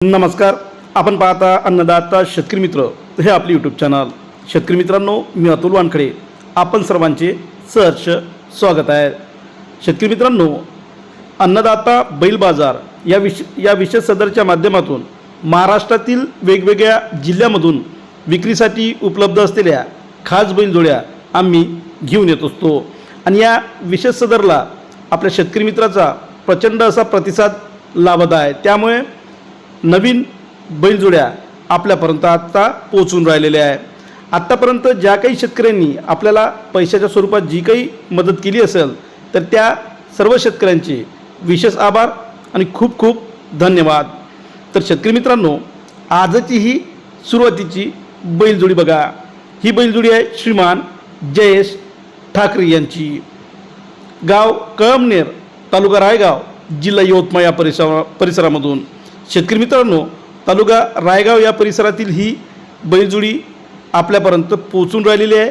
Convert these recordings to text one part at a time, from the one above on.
नमस्कार. आपण पाहता अन्नदाता शेतकरी मित्र. हे आपले यूट्यूब चॅनल शेतकरी मित्रांनो मी अतुल वानखडे. आपण सर्वांचे सहर्ष स्वागत आहे. शेतकरी मित्रांनो अन्नदाता बैल बाजार या विश या विशेष सदरच्या माध्यमातून महाराष्ट्रातील वेगवेगळ्या जिल्ह्यामधून विक्रीसाठी उपलब्ध असलेल्या खास बैलजोड्या आम्ही घेऊन येत असतो. आणि या विशेष सदरला आपल्या शेतकरी मित्राचा प्रचंड असा प्रतिसाद लाभत आहे. त्यामुळे नवीन बैलजोड्या आपल्यापर्यंत आत्ता पोचून राहिलेल्या आहे आत्तापर्यंत ज्या काही शेतकऱ्यांनी आपल्याला पैशाच्या स्वरूपात जी काही मदत केली असेल तर त्या सर्व शेतकऱ्यांचे विशेष आभार आणि खूप खूप धन्यवाद. तर शेतकरी मित्रांनो आजची ही सुरुवातीची बैलजोडी बघा. ही बैलजोडी आहे श्रीमान जयेश ठाकरे यांची. गाव कळमनेर तालुका रायगाव जिल्हा यवतमाळ या परिसरा परिसरामधून. शेतकरी मित्रांनो तालुका रायगाव या परिसरातील ही बैलजोडी आपल्यापर्यंत पोचून राहिलेली आहे.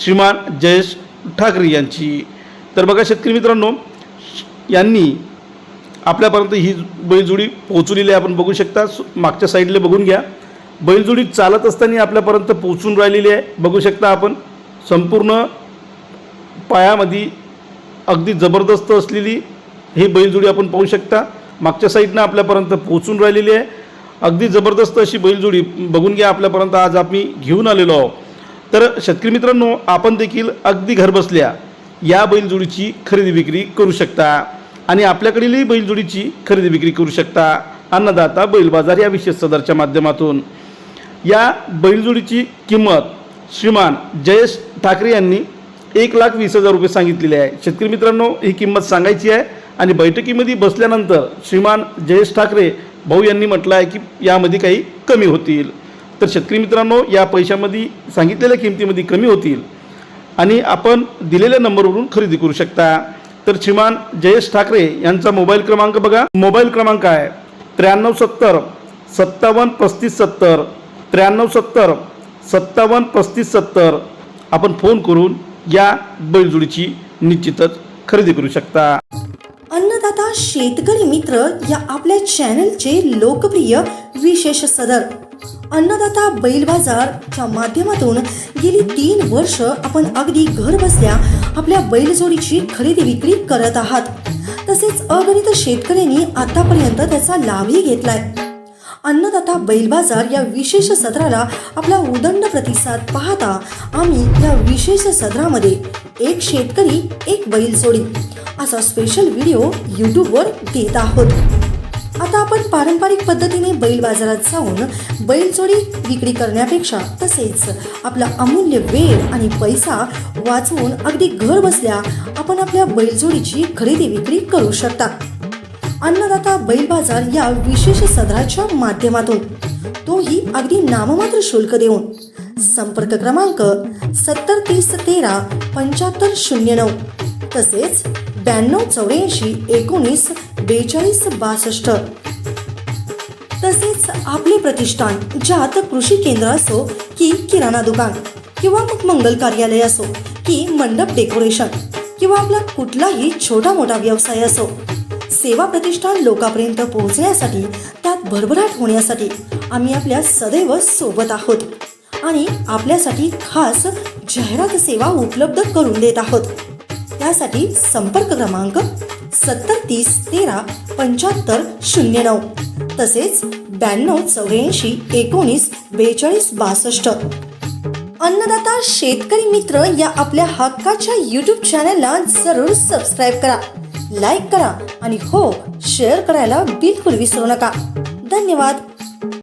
श्रीमान जयेश ठाकरे यांची. तर बघा शेतकरी मित्रांनो यांनी आपल्यापर्यंत ही बैलजोडी पोचलेली आहे. आपण बघू शकता मागच्या साईडला बघून घ्या. बैलजोडी चालत असताना आपल्यापर्यंत पोचून राहिलेली आहे. बघू शकता आपण संपूर्ण पायामध्ये अगदी जबरदस्त असलेली ही बैलजोडी आपण पाहू शकता. मागच्या साईडनं आपल्यापर्यंत पोचून राहिलेली आहे. अगदी जबरदस्त अशी बैलजोडी बघून घ्या आपल्यापर्यंत. आज आम्ही घेऊन आलेलो आहोत. तर शेतकरी मित्रांनो आपण देखील अगदी घरबसल्या या बैलजोडीची खरेदी विक्री करू शकता आणि आपल्याकडीलही बैलजोडीची खरेदी विक्री करू शकता. अन्नदाता बैल बाजार या विशेष सदरच्या माध्यमातून. या बैलजोडीची किंमत श्रीमान जयेश ठाकरे यांनी एक लाख वीस हजार रुपये सांगितलेले आहे. शेतकरी मित्रांनो ही किंमत सांगायची आहे. आणि बैठकीमध्ये बसल्यानंतर श्रीमान जयेश ठाकरे भाऊ यांनी म्हटलं आहे की यामध्ये काही कमी होतील. तर शेतकरी मित्रांनो या पैशामध्ये सांगितलेल्या किमतीमध्ये कमी होतील आणि आपण दिलेल्या नंबरवरून खरेदी करू शकता. तर श्रीमान जयेश ठाकरे यांचा मोबाईल क्रमांक बघा. मोबाईल क्रमांक आहे त्र्याण्णव सत्तर सत्तावन्न पस्तीस सत्तर. त्र्याण्णव सत्तर सत्तावन्न पस्तीस सत्तर. आपण फोन करून या बैलजोडीची निश्चितच खरेदी करू शकता. अन्नदाता शेतकरी मित्र या आपल्या चॅनलचे लोकप्रिय विशेष सदर अन्नदाता बैल बाजारच्या माध्यमातून गेली तीन वर्ष आपण अगदी घर बसल्या आपल्या बैलजोडीची खरेदी विक्री करत आहात. तसेच अगणित शेतकऱ्यांनी आतापर्यंत त्याचा लाभही घेतलाय. अन्नदाता बैल बाजार या विशेष सत्राला आपला उदंड प्रतिसाद पाहता आम्ही या विशेष सत्रामध्ये एक शेतकरी एक बैलजोडी असा स्पेशल व्हिडिओ यूट्यूबवर देत आहोत. आता आपण पारंपरिक पद्धतीने बैल बाजारात जाऊन बैलजोडी विक्री करण्यापेक्षा तसेच आपला अमूल्य वेळ आणि पैसा वाचवून अगदी घर बसल्या आपण आपल्या बैलजोडीची खरेदी विक्री करू शकता. अन्नदाता बैल बाजार या विशेष सदराच्या माध्यमातून. तोही अगदी नाममात्र शुल्क देऊन. संपर्क क्रमांक सत्तर तीस तेरा पंच्याहत्तर शून्य नऊ. तसेच ब्याण्णव चौऱ्याऐंशी एकोणीस बेचाळीस बासष्ट. तसेच आपले प्रतिष्ठान ज्यात कृषी केंद्र असो की किराणा दुकान किंवा मग मंगल कार्यालय असो की मंडप डेकोरेशन किंवा आपला कुठलाही छोटा मोठा व्यवसाय असो. सेवा प्रतिष्ठान लोकांपर्यंत पोहोचण्यासाठी त्यात भरभराट होण्यासाठी आम्ही आपल्या सदैव सोबत आहोत आणि आपल्यासाठी खास जाहिरात सेवा उपलब्ध करून देत आहोत. त्यासाठी संपर्क क्रमांक सत्तर तीस तेरा पंच्याहत्तर शून्य नऊ तसेच ब्याण्णव चौऱ्याऐंशी एकोणीस बेचाळीस बासष्ट. अन्नदाता शेतकरी मित्र या आपल्या हक्काच्या यूट्यूब चॅनलला जरूर सबस्क्राईब करा. लाईक करा आणि हो शेअर करायला बिलकुल विसरू नका. धन्यवाद.